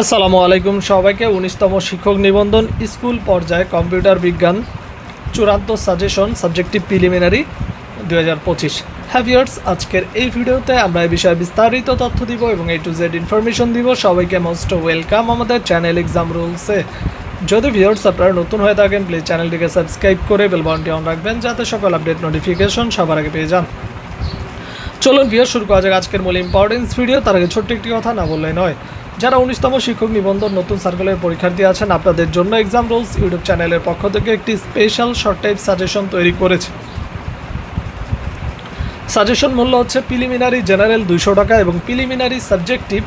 আসসালামু আলাইকুম সবাইকে, উনিশতম শিক্ষক নিবন্ধন, স্কুল পর্যায়ে কম্পিউটার বিজ্ঞান, চূড়ান্ত সাজেশন, সাবজেক্টিভ প্রিলিমিনারি দু হাজার পঁচিশ। হ্যাভিয়ার্স আজকের এই ভিডিওতে আমরা এই বিষয়ে বিস্তারিত তথ্য দিব এবং এ টু জেড ইনফরমেশন দিব। সবাইকে মোস্ট ওয়েলকাম আমাদের চ্যানেল এক্সাম রুলসে যদি ভিউয়ার্স আপনারা নতুন হয়ে থাকেন প্লিজ চ্যানেলটিকে সাবস্ক্রাইব করে বেলবনটি অন রাখবেন, যাতে সকল আপডেট নোটিফিকেশন সবার আগে পেয়ে যান। চলুন ভিডিও শুরু করা যাক আজকের মূল ইম্পর্টেন্স ভিডিও তার আগে ছোট্ট একটি কথা না বললে নয়। যারা উনিশতম শিক্ষক নিবন্ধন নতুন সার্কুলার পরীক্ষার্থী আছেন, আপনাদের জন্য এক্সাম রুলস ইউটিউব চ্যানেলের পক্ষ থেকে একটি স্পেশাল শর্ট টাইপ সাজেশন তৈরি করেছে। সাজেশন মূল্য হচ্ছে প্রিলিমিনারি জেনারেল দুইশো টাকা এবং প্রিলিমিনারি সাবজেক্টিভ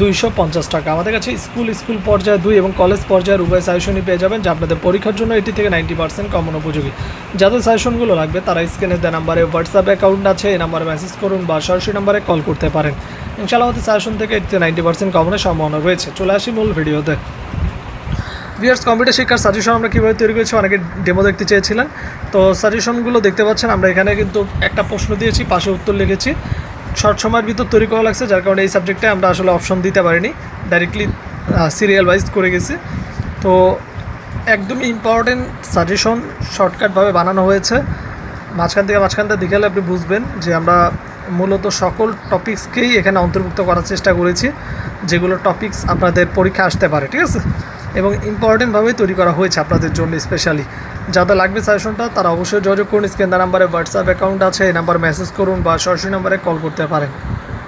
দুইশো পঞ্চাশ টাকা। আমাদের কাছে স্কুল স্কুল পর্যায়ে দুই এবং কলেজ পর্যায়ের উভয় সাজেশনই পেয়ে যাবেন, যা আপনাদের পরীক্ষার জন্য এটি থেকে নাইনটি পার্সেন্ট কমন উপযোগী। যাদের সাজেশনগুলো লাগবে, তারা স্ক্রিনে দেওয়া নাম্বারে হোয়াটসঅ্যাপ অ্যাকাউন্ট আছে, এই নাম্বারে মেসেজ করুন বা সরাসরি নাম্বারে কল করতে পারেন। ইনশাআল্লাহ আমাদের সাজেশন থেকে এটিতে নাইনটি পার্সেন্ট কমনের সম্ভাবনা রয়েছে। চলে আসি মূল ভিডিওতে। ভিয়ার্স কম্পিউটার শিক্ষার সাজেশন আমরা কীভাবে তৈরি করেছি, অনেকে ডেমো দেখতে চেয়েছিলেন। তো সাজেশনগুলো দেখতে পাচ্ছেন, আমরা এখানে কিন্তু একটা প্রশ্ন দিয়েছি, পাশে উত্তর লিখেছি। শর্ট সময়ের ভিতর তৈরি করা লাগছে, যার কারণে এই সাবজেক্টে আমরা আসলে অপশন দিতে পারিনি। ডাইরেক্টলি সিরিয়াল ওয়াইজ করে গেছি। তো একদমই ইম্পর্টেন্ট সাজেশন শর্টকাটভাবে বানানো হয়েছে। মাঝখান থেকে মাঝখানটা দেখে আপনি বুঝবেন যে আমরা মূলত সকল টপিক্সকেই এখানে অন্তর্ভুক্ত করার চেষ্টা করেছি, যেগুলো টপিক্স আপনাদের পরীক্ষা আসতে পারে, ঠিক আছে? এবং ইম্পর্টেন্টভাবে তৈরি করা হয়েছে আপনাদের জন্য স্পেশালি যাদের লাগবে সাজেশনটা তারা অবশ্যই যোগাযোগ করুন। স্ক্রিন নাম্বারে হোয়াটসঅ্যাপ অ্যাকাউন্ট আছে, এই নাম্বার মেসেজ করুন বা সরাসরি নাম্বারে কল করতে পারেন।